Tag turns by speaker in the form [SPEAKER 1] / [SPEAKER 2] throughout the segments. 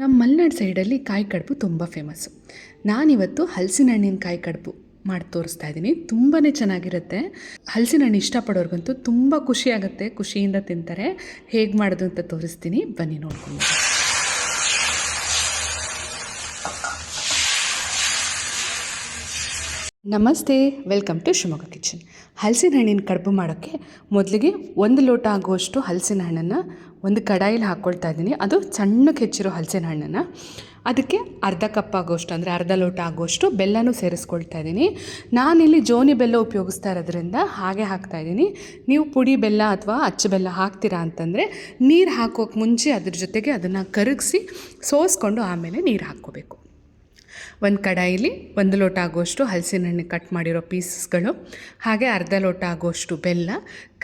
[SPEAKER 1] ನಮ್ಮ ಮಲೆನಾಡು ಸೈಡಲ್ಲಿ ಕಾಯಿ ಕಡುಬು ತುಂಬ ಫೇಮಸ್ಸು ನಾನಿವತ್ತು ಹಲಸಿನ ಹಣ್ಣಿನ ಕಾಯಿ ಕಡುಬು ಮಾಡಿ ತೋರಿಸ್ತಾ ಇದ್ದೀನಿ ತುಂಬಾ ಚೆನ್ನಾಗಿರುತ್ತೆ. ಹಲಸಿನ ಹಣ್ಣು ಇಷ್ಟಪಡೋರ್ಗಂತೂ ತುಂಬ ಖುಷಿಯಾಗುತ್ತೆ ಖುಷಿಯಿಂದ ತಿಂತಾರೆ. ಹೇಗೆ ಮಾಡೋದು ಅಂತ ತೋರಿಸ್ತೀನಿ. ಬನ್ನಿ ನೋಡ್ಕೊಂಡು. ನಮಸ್ತೆ, ವೆಲ್ಕಮ್ ಟು ಶಿವಮೊಗ್ಗ ಕಿಚನ್. ಹಲಸಿನ ಹಣ್ಣಿನ ಕಡುಬು ಮಾಡೋಕ್ಕೆ ಮೊದಲಿಗೆ ಒಂದು ಲೋಟ ಆಗುವಷ್ಟು ಹಲಸಿನ ಹಣ್ಣನ್ನು ಒಂದು ಕಡಾಯಲ್ಲಿ ಹಾಕ್ಕೊಳ್ತಾ ಇದ್ದೀನಿ. ಅದು ಸಣ್ಣಕ್ಕೆ ಹೆಚ್ಚಿರೋ ಹಲಸಿನ ಹಣ್ಣನ್ನು ಅದಕ್ಕೆ ಅರ್ಧ ಕಪ್ ಆಗೋಷ್ಟು ಅಂದರೆ ಅರ್ಧ ಲೋಟ ಆಗುವಷ್ಟು ಬೆಲ್ಲನೂ ಸೇರಿಸ್ಕೊಳ್ತಾ ಇದ್ದೀನಿ. ನಾನಿಲ್ಲಿ ಜೋನಿ ಬೆಲ್ಲ ಉಪಯೋಗಿಸ್ತಾ ಇರೋದ್ರಿಂದ ಹಾಗೆ ಹಾಕ್ತಾ ಇದ್ದೀನಿ. ನೀವು ಪುಡಿ ಬೆಲ್ಲ ಅಥವಾ ಅಚ್ಚ ಬೆಲ್ಲ ಹಾಕ್ತೀರಾ ಅಂತಂದರೆ ನೀರು ಹಾಕೋಕೆ ಮುಂಚೆ ಅದ್ರ ಜೊತೆಗೆ ಅದನ್ನು ಕರಗಿಸಿ ಸೋಸ್ಕೊಂಡು ಆಮೇಲೆ ನೀರು ಹಾಕ್ಕೋಬೇಕು. ಒಂದು ಕಡಾಯಿಲಿ ಒಂದು ಲೋಟ ಆಗುವಷ್ಟು ಹಲಸಿನ ಹಣ್ಣು ಕಟ್ ಮಾಡಿರೋ ಪೀಸಸ್ಗಳು ಹಾಗೆ ಅರ್ಧ ಲೋಟ ಆಗುವಷ್ಟು ಬೆಲ್ಲ,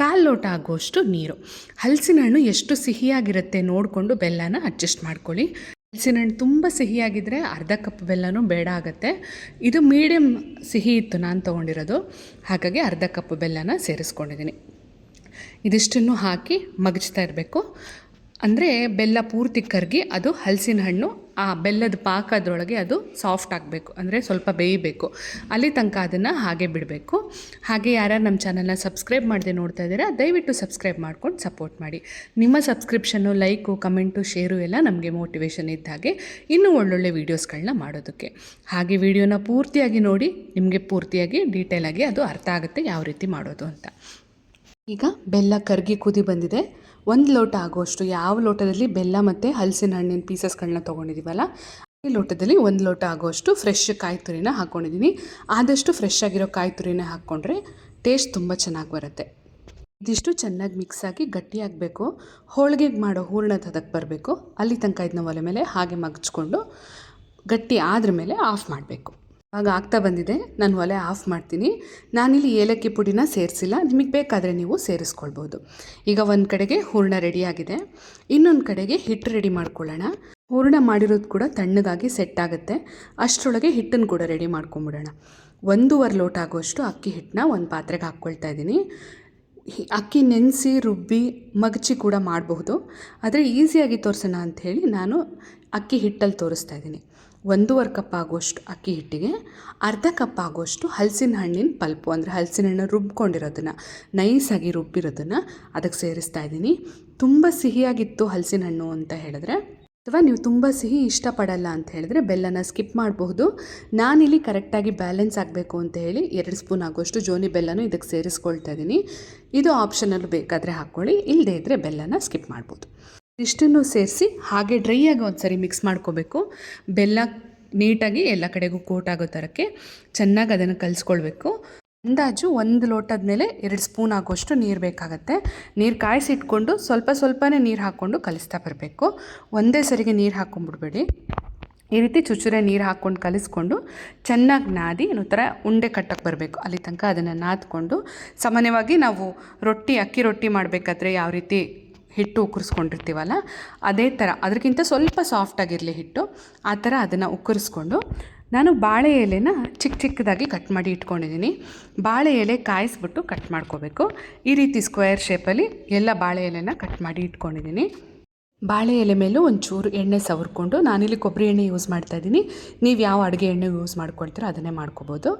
[SPEAKER 1] ಕಾಲು ಲೋಟ ಆಗುವಷ್ಟು ನೀರು. ಹಲಸಿನ ಹಣ್ಣು ಎಷ್ಟು ಸಿಹಿಯಾಗಿರುತ್ತೆ ನೋಡಿಕೊಂಡು ಬೆಲ್ಲನ ಅಡ್ಜಸ್ಟ್ ಮಾಡ್ಕೊಳ್ಳಿ. ಹಲಸಿನ ಹಣ್ಣು ತುಂಬ ಸಿಹಿಯಾಗಿದ್ದರೆ ಅರ್ಧ ಕಪ್ ಬೆಲ್ಲನೂ ಬೇಡ ಆಗುತ್ತೆ. ಇದು ಮೀಡಿಯಮ್ ಸಿಹಿ ಇತ್ತು ನಾನು ತೊಗೊಂಡಿರೋದು, ಹಾಗಾಗಿ ಅರ್ಧ ಕಪ್ ಬೆಲ್ಲನ ಸೇರಿಸ್ಕೊಂಡಿದ್ದೀನಿ. ಇದಿಷ್ಟನ್ನು ಹಾಕಿ ಮಗಚ್ತಾ ಇರಬೇಕು. ಅಂದರೆ ಬೆಲ್ಲ ಪೂರ್ತಿ ಕರಗಿ ಅದು ಹಲಸಿನ ಹಣ್ಣು, ಆ ಬೆಲ್ಲದ ಪಾಕದೊಳಗೆ ಅದು ಸಾಫ್ಟ್ ಆಗಬೇಕು, ಅಂದರೆ ಸ್ವಲ್ಪ ಬೇಯಬೇಕು. ಅಲ್ಲಿ ತನಕ ಅದನ್ನು ಹಾಗೆ ಬಿಡಬೇಕು. ಹಾಗೆ ಯಾರ್ಯಾರು ನಮ್ಮ ಚಾನಲ್ನ ಸಬ್ಸ್ಕ್ರೈಬ್ ಮಾಡದೆ ನೋಡ್ತಾ ಇದ್ದೀರಾ, ದಯವಿಟ್ಟು ಸಬ್ಸ್ಕ್ರೈಬ್ ಮಾಡ್ಕೊಂಡು ಸಪೋರ್ಟ್ ಮಾಡಿ. ನಿಮ್ಮ ಸಬ್ಸ್ಕ್ರಿಪ್ಷನ್ನು ಲೈಕು ಕಮೆಂಟು ಶೇರು ಎಲ್ಲ ನಮಗೆ ಮೋಟಿವೇಶನ್ ಇದ್ದ ಹಾಗೆ ಇನ್ನೂ ಒಳ್ಳೊಳ್ಳೆ ವೀಡಿಯೋಸ್ಗಳನ್ನ ಮಾಡೋದಕ್ಕೆ. ಹಾಗೆ ವಿಡಿಯೋನ ಪೂರ್ತಿಯಾಗಿ ನೋಡಿ, ನಿಮಗೆ ಪೂರ್ತಿಯಾಗಿ ಡೀಟೇಲಾಗಿ ಅದು ಅರ್ಥ ಆಗುತ್ತೆ ಯಾವ ರೀತಿ ಮಾಡೋದು ಅಂತ. ಈಗ ಬೆಲ್ಲ ಕರಗಿ ಕುದಿ ಬಂದಿದೆ. ಒಂದು ಲೋಟ ಆಗುವಷ್ಟು ಯಾವ ಲೋಟದಲ್ಲಿ ಬೆಲ್ಲ ಮತ್ತು ಹಲಸಿನ ಹಣ್ಣಿನ ಪೀಸಸ್ಗಳನ್ನ ತೊಗೊಂಡಿದ್ದೀವಲ್ಲ ಈ ಲೋಟದಲ್ಲಿ ಒಂದು ಲೋಟ ಆಗುವಷ್ಟು ಫ್ರೆಶ್ ಕಾಯಿ ತುರಿನ ಹಾಕ್ಕೊಂಡಿದ್ದೀನಿ ಆದಷ್ಟು ಫ್ರೆಶ್ ಆಗಿರೋ ಕಾಯಿ ತುರಿನ ಹಾಕ್ಕೊಂಡ್ರೆ ಟೇಸ್ಟ್ ತುಂಬ ಚೆನ್ನಾಗಿ ಬರುತ್ತೆ. ಇದಿಷ್ಟು ಚೆನ್ನಾಗಿ ಮಿಕ್ಸ್ ಆಗಿ ಗಟ್ಟಿಯಾಗಬೇಕು ಹೋಳಿಗೆಗೆ ಮಾಡೋ ಹೂರ್ಣದ ಹದಕ್ಕೆ ಬರಬೇಕು. ಅಲ್ಲಿ ತನಕ ಇದನ್ನ ಒಲೆ ಮೇಲೆ ಹಾಗೆ ಮಗ್ಚ್ಕೊಂಡು ಗಟ್ಟಿ ಆದ್ರ ಮೇಲೆ ಆಫ್ ಮಾಡಬೇಕು. ಆಗ ಆಗ್ತಾ ಬಂದಿದೆ. ನಾನು ಒಲೆ ಆಫ್ ಮಾಡ್ತೀನಿ. ನಾನಿಲ್ಲಿ ಏಲಕ್ಕಿ ಪುಡಿನ ಸೇರಿಸಿಲ್ಲ. ನಿಮಗೆ ಬೇಕಾದರೆ ನೀವು ಸೇರಿಸ್ಕೊಳ್ಬೋದು. ಈಗ ಒಂದು ಕಡೆಗೆ ಹೂರ್ಣ ರೆಡಿಯಾಗಿದೆ ಇನ್ನೊಂದು ಕಡೆಗೆ ಹಿಟ್ಟು ರೆಡಿ ಮಾಡ್ಕೊಳ್ಳೋಣ. ಹೂರ್ಣ ಮಾಡಿರೋದು ಕೂಡ ತಣ್ಣಗಾಗಿ ಸೆಟ್ ಆಗುತ್ತೆ. ಅಷ್ಟರೊಳಗೆ ಹಿಟ್ಟನ್ನು ಕೂಡ ರೆಡಿ ಮಾಡ್ಕೊಂಬಿಡೋಣ. ಒಂದೂವರೆ ಲೋಟ ಆಗೋಷ್ಟು ಅಕ್ಕಿ ಹಿಟ್ಟನ್ನ ಒಂದು ಪಾತ್ರೆಗೆ ಹಾಕ್ಕೊಳ್ತಾ ಇದ್ದೀನಿ. ಅಕ್ಕಿ ನೆನೆಸಿ, ರುಬ್ಬಿ, ಮಗಚಿ ಕೂಡ ಮಾಡಬಹುದು. ಆದರೆ ಈಸಿಯಾಗಿ ತೋರಿಸೋಣ ಅಂಥೇಳಿ ನಾನು ಅಕ್ಕಿ ಹಿಟ್ಟಲ್ಲಿ ತೋರಿಸ್ತಾ ಇದ್ದೀನಿ. ಒಂದೂವರೆ ಕಪ್ ಆಗುವಷ್ಟು ಅಕ್ಕಿ ಹಿಟ್ಟಿಗೆ, ಅರ್ಧ ಕಪ್ ಆಗುವಷ್ಟು ಹಲಸಿನ ಹಣ್ಣಿನ ಪಲ್ಪು, ಅಂದರೆ ಹಲಸಿನ ಹಣ್ಣು ರುಬ್ಕೊಂಡಿರೋದನ್ನು, ನೈಸಾಗಿ ರುಬ್ಬಿರೋದನ್ನು ಅದಕ್ಕೆ ಸೇರಿಸ್ತಾ ಇದ್ದೀನಿ. ತುಂಬ ಸಿಹಿಯಾಗಿತ್ತು ಹಲಸಿನ ಹಣ್ಣು ಅಂತ ಹೇಳಿದ್ರೆ, ಅಥವಾ ನೀವು ತುಂಬ ಸಿಹಿ ಇಷ್ಟಪಡಲ್ಲ ಅಂತ ಹೇಳಿದ್ರೆ ಬೆಲ್ಲನ ಸ್ಕಿಪ್ ಮಾಡಬಹುದು. ನಾನಿಲ್ಲಿ ಕರೆಕ್ಟಾಗಿ ಬ್ಯಾಲೆನ್ಸ್ ಆಗಬೇಕು ಅಂತ ಹೇಳಿ ಎರಡು ಸ್ಪೂನ್ ಆಗುವಷ್ಟು ಜೋನಿ ಬೆಲ್ಲನೂ ಇದಕ್ಕೆ ಸೇರಿಸ್ಕೊಳ್ತಾ ಇದ್ದೀನಿ. ಇದು ಆಪ್ಷನಲ್ಲೂ ಬೇಕಾದರೆ ಹಾಕ್ಕೊಳ್ಳಿ ಇಲ್ಲದೇ ಇದ್ದರೆ ಬೆಲ್ಲನ ಸ್ಕಿಪ್ ಮಾಡ್ಬೋದು. ಇಷ್ಟನ್ನು ಸೇರಿಸಿ ಹಾಗೆ ಡ್ರೈ ಆಗಿ ಒಂದ್ಸರಿ ಮಿಕ್ಸ್ ಮಾಡ್ಕೋಬೇಕು. ಬೆಲ್ಲ ನೀಟಾಗಿ ಎಲ್ಲ ಕಡೆಗೂ ಕೋಟ್ ಆಗೋ ಥರಕ್ಕೆ ಚೆನ್ನಾಗಿ ಅದನ್ನು ಕಲಿಸ್ಕೊಳ್ಬೇಕು. ಅಂದಾಜು ಒಂದು ಲೋಟದ ಮೇಲೆ ಎರಡು ಸ್ಪೂನ್ ಆಗೋಷ್ಟು ನೀರು ಬೇಕಾಗತ್ತೆ. ನೀರು ಕಾಯಿಸಿಟ್ಕೊಂಡು ಸ್ವಲ್ಪ ಸ್ವಲ್ಪನೇ ನೀರು ಹಾಕ್ಕೊಂಡು ಕಲಿಸ್ತಾ ಬರಬೇಕು. ಒಂದೇ ಸರಿಗೆ ನೀರು ಹಾಕ್ಕೊಂಡ್ಬಿಡ್ಬೇಡಿ ಈ ರೀತಿ ಚುಚ್ಚುರೆ ನೀರು ಹಾಕ್ಕೊಂಡು ಕಲಿಸ್ಕೊಂಡು ಚೆನ್ನಾಗಿ ನಾದಿ ಇನ್ನೊಂಥರ ಥರ ಉಂಡೆ ಕಟ್ಟಕ್ಕೆ ಬರಬೇಕು. ಅಲ್ಲಿ ತನಕ ಅದನ್ನು ನಾದ್ಕೊಂಡು ಸಾಮಾನ್ಯವಾಗಿ ನಾವು ರೊಟ್ಟಿ, ಅಕ್ಕಿ ರೊಟ್ಟಿ ಮಾಡಬೇಕಾದ್ರೆ ಯಾವ ರೀತಿ ಹಿಟ್ಟು ಉಕ್ಕರಿಸ್ಕೊಂಡಿರ್ತೀವಲ್ಲ, ಅದೇ ಥರ ಅದಕ್ಕಿಂತ ಸ್ವಲ್ಪ ಸಾಫ್ಟಾಗಿರಲಿ ಹಿಟ್ಟು, ಆ ಥರ ಅದನ್ನು ಉಕ್ಕರಿಸ್ಕೊಂಡು ನಾನು ಬಾಳೆ ಎಲೆನ ಚಿಕ್ಕ ಚಿಕ್ಕದಾಗಿ ಕಟ್ ಮಾಡಿ ಇಟ್ಕೊಂಡಿದ್ದೀನಿ ಬಾಳೆ ಎಲೆ ಕಾಯಿಸ್ಬಿಟ್ಟು ಕಟ್ ಮಾಡ್ಕೋಬೇಕು. ಈ ರೀತಿ ಸ್ಕ್ವೇರ್ ಶೇಪಲ್ಲಿ ಎಲ್ಲ ಬಾಳೆ ಎಲೆನ ಕಟ್ ಮಾಡಿ ಇಟ್ಕೊಂಡಿದ್ದೀನಿ ಬಾಳೆ ಎಲೆ ಮೇಲೂ ಒಂಚೂರು ಎಣ್ಣೆ ಸವರ್ಕೊಂಡು ನಾನಿಲ್ಲಿ ಕೊಬ್ಬರಿ ಎಣ್ಣೆ ಯೂಸ್ ಮಾಡ್ತಾ ಇದ್ದೀನಿ ನೀವು ಯಾವ ಅಡುಗೆ ಎಣ್ಣೆ ಯೂಸ್ ಮಾಡ್ಕೊಳ್ತೀರೋ ಅದನ್ನೇ ಮಾಡ್ಕೋಬೋದು.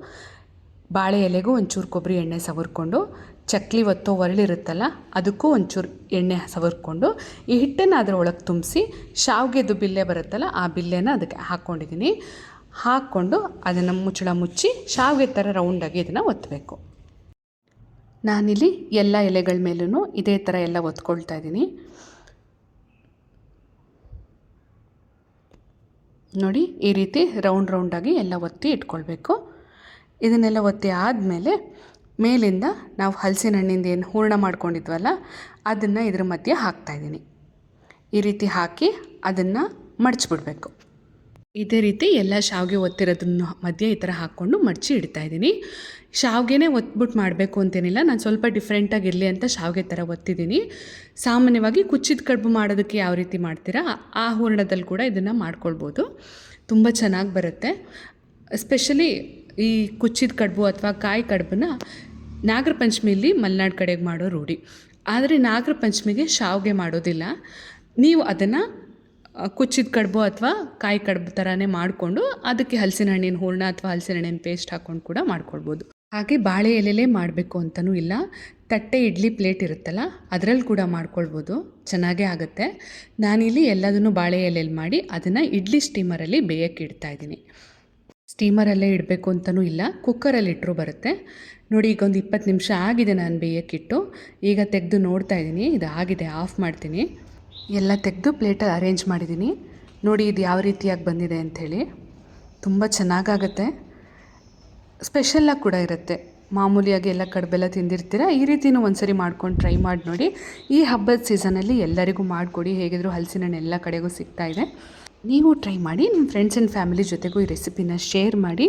[SPEAKER 1] ಬಾಳೆ ಎಲೆಗೂ ಒಂಚೂರು ಕೊಬ್ಬರಿ ಎಣ್ಣೆ ಸವರ್ಕೊಂಡು ಚಕ್ಲಿ ಒತ್ತೋ ಒರಳಿರುತ್ತಲ್ಲ, ಅದಕ್ಕೂ ಒಂಚೂರು ಎಣ್ಣೆ ಸವರ್ಕೊಂಡು ಈ ಹಿಟ್ಟನ್ನು ಅದರ ಒಳಗೆ ತುಂಬಿಸಿ ಶಾವಿಗೆದು ಬಿಲ್ಲೆ ಬರುತ್ತಲ್ಲ, ಆ ಬಿಲ್ಲೆನ ಅದಕ್ಕೆ ಹಾಕ್ಕೊಂಡಿದ್ದೀನಿ ಹಾಕ್ಕೊಂಡು ಅದನ್ನು ಮುಚ್ಚಳ ಮುಚ್ಚಿ ಶಾವಿಗೆ ಥರ ರೌಂಡಾಗಿ ಇದನ್ನು ಒತ್ತಬೇಕು ನಾನಿಲ್ಲಿ ಎಲ್ಲ ಎಲೆಗಳ ಮೇಲೂ ಇದೇ ಥರ ಎಲ್ಲ ಒತ್ಕೊಳ್ತಾ ಇದ್ದೀನಿ ನೋಡಿ, ಈ ರೀತಿ ರೌಂಡ್ ರೌಂಡಾಗಿ ಎಲ್ಲ ಒತ್ತಿ ಇಟ್ಕೊಳ್ಬೇಕು. ಇದನ್ನೆಲ್ಲ ಒತ್ತಿ ಆದಮೇಲೆ ಮೇಲಿಂದ ನಾವು ಹಲಸಿನ ಹಣ್ಣಿಂದ ಏನು ಹೂರ್ಣ ಮಾಡ್ಕೊಂಡಿದ್ವಲ್ಲ, ಅದನ್ನು ಇದ್ರ ಮಧ್ಯೆ ಹಾಕ್ತಾಯಿದ್ದೀನಿ ಈ ರೀತಿ ಹಾಕಿ ಅದನ್ನು ಮಡಚಿಬಿಡ್ಬೇಕು. ಇದೇ ರೀತಿ ಎಲ್ಲ ಶಾವಿಗೆ ಒತ್ತಿರೋದನ್ನು ಮಧ್ಯೆ ಈ ಥರ ಹಾಕ್ಕೊಂಡು ಮಡಚಿ ಇಡ್ತಾ ಇದ್ದೀನಿ. ಶಾವಿಗೆನೇ ಒತ್ಬಿಟ್ಟು ಮಾಡಬೇಕು ಅಂತೇನಿಲ್ಲ, ನಾನು ಸ್ವಲ್ಪ ಡಿಫ್ರೆಂಟಾಗಿರಲಿ ಅಂತ ಶಾವಿಗೆ ಥರ ಒತ್ತಿದ್ದೀನಿ. ಸಾಮಾನ್ಯವಾಗಿ ಕುಚ್ಚಿದ ಕಡುಬು ಮಾಡೋದಕ್ಕೆ ಯಾವ ರೀತಿ ಮಾಡ್ತೀರಾ, ಆ ಹೂರ್ಣದಲ್ಲಿ ಕೂಡ ಇದನ್ನು ಮಾಡ್ಕೊಳ್ಬೋದು. ತುಂಬ ಚೆನ್ನಾಗಿ ಬರುತ್ತೆ. ಸ್ಪೆಷಲಿ ಈ ಕುಚ್ಚಿದ ಕಡುಬು ಅಥವಾ ಕಾಯಿ ಕಡುಬನ್ನ ನಾಗರ ಪಂಚಮಿಲಿ ಮಲೆನಾಡು ಕಡೆಗೆ ಮಾಡೋ ರೂಢಿ. ಆದರೆ ನಾಗರ ಪಂಚಮಿಗೆ ಶಾವಿಗೆ ಮಾಡೋದಿಲ್ಲ. ನೀವು ಅದನ್ನು ಕುಚ್ಚಿದ ಕಡುಬು ಅಥವಾ ಕಾಯಿ ಕಡುಬು ಥರನೇ ಮಾಡಿಕೊಂಡು ಅದಕ್ಕೆ ಹಲಸಿನ ಹಣ್ಣಿನ ಹೂರ್ಣ ಅಥವಾ ಹಲಸಿನ ಹಣ್ಣಿನ ಪೇಸ್ಟ್ ಹಾಕ್ಕೊಂಡು ಕೂಡ ಮಾಡ್ಕೊಳ್ಬೋದು. ಹಾಗೆ ಬಾಳೆ ಎಲೆಲೇ ಮಾಡಬೇಕು ಅಂತಲೂ ಇಲ್ಲ. ತಟ್ಟೆ ಇಡ್ಲಿ ಪ್ಲೇಟ್ ಇರುತ್ತಲ್ಲ ಅದರಲ್ಲಿ ಕೂಡ ಮಾಡ್ಕೊಳ್ಬೋದು. ಚೆನ್ನಾಗೇ ಆಗುತ್ತೆ. ನಾನಿಲ್ಲಿ ಎಲ್ಲದನ್ನು ಬಾಳೆ ಎಲೆಯಲ್ಲಿ ಮಾಡಿ ಅದನ್ನು ಇಡ್ಲಿ ಸ್ಟೀಮರಲ್ಲಿ ಬೇಯಕ್ಕೆ ಇಡ್ತಾ ಇದ್ದೀನಿ. ಸ್ಟೀಮರಲ್ಲೇ ಇಡಬೇಕು ಅಂತಲೂ ಇಲ್ಲ, ಕುಕ್ಕರಲ್ಲಿ ಇಟ್ಟರೂ ಬರುತ್ತೆ. ನೋಡಿ ಈಗ ಒಂದು ಇಪ್ಪತ್ತು ನಿಮಿಷ ಆಗಿದೆ ನಾನು ಬೇಯೋಕ್ಕಿಟ್ಟು ಈಗ ತೆಗೆದು ನೋಡ್ತಾ ಇದ್ದೀನಿ, ಇದು ಆಗಿದೆ, ಆಫ್ ಮಾಡ್ತೀನಿ. ಎಲ್ಲ ತೆಗೆದು ಪ್ಲೇಟಲ್ಲಿ ಅರೇಂಜ್ ಮಾಡಿದ್ದೀನಿ. ನೋಡಿ, ಇದು ಯಾವ ರೀತಿಯಾಗಿ ಬಂದಿದೆ ಅಂಥೇಳಿ. ತುಂಬ ಚೆನ್ನಾಗಾಗತ್ತೆ. ಸ್ಪೆಷಲ್ಲಾಗಿ ಕೂಡ ಇರುತ್ತೆ. ಮಾಮೂಲಿಯಾಗಿ ಎಲ್ಲ ಕಡುಬೆಲ್ಲ ತಿಂದಿರ್ತೀರ? ಈ ರೀತಿನೂ ಒಂದ್ಸರಿ ಮಾಡ್ಕೊಂಡು ಟ್ರೈ ಮಾಡಿ ನೋಡಿ. ಈ ಹಬ್ಬದ ಸೀಸನಲ್ಲಿ ಎಲ್ಲರಿಗೂ ಮಾಡಿಕೊಡಿ. ಹೇಗಿದ್ರು ಹಲಸಿನ ಎಲ್ಲ ಕಡೆಗೂ ಸಿಗ್ತಾ ಇದೆ. ನೀವು ಟ್ರೈ ಮಾಡಿ ನಿಮ್ಮ ಫ್ರೆಂಡ್ಸ್ ಆ್ಯಂಡ್ ಫ್ಯಾಮಿಲಿ ಜೊತೆಗೂ ಈ ರೆಸಿಪಿನ ಶೇರ್ ಮಾಡಿ.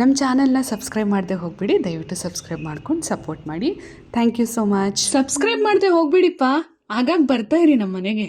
[SPEAKER 1] ನಮ್ಮ ಚಾನಲ್ನ ಸಬ್ಸ್ಕ್ರೈಬ್ ಮಾಡದೆ ಹೋಗ್ಬಿಡಿ. ದಯವಿಟ್ಟು ಸಬ್ಸ್ಕ್ರೈಬ್ ಮಾಡ್ಕೊಂಡು ಸಪೋರ್ಟ್ ಮಾಡಿ. Thank you so much subscribe ಮಾಡದೆ ಹೋಗ್ಬಿಡಿಪ್ಪ. ಆಗಾಗ ಬರ್ತಾ ಇರಿ ನಮ್ಮ ಮನೆಗೆ.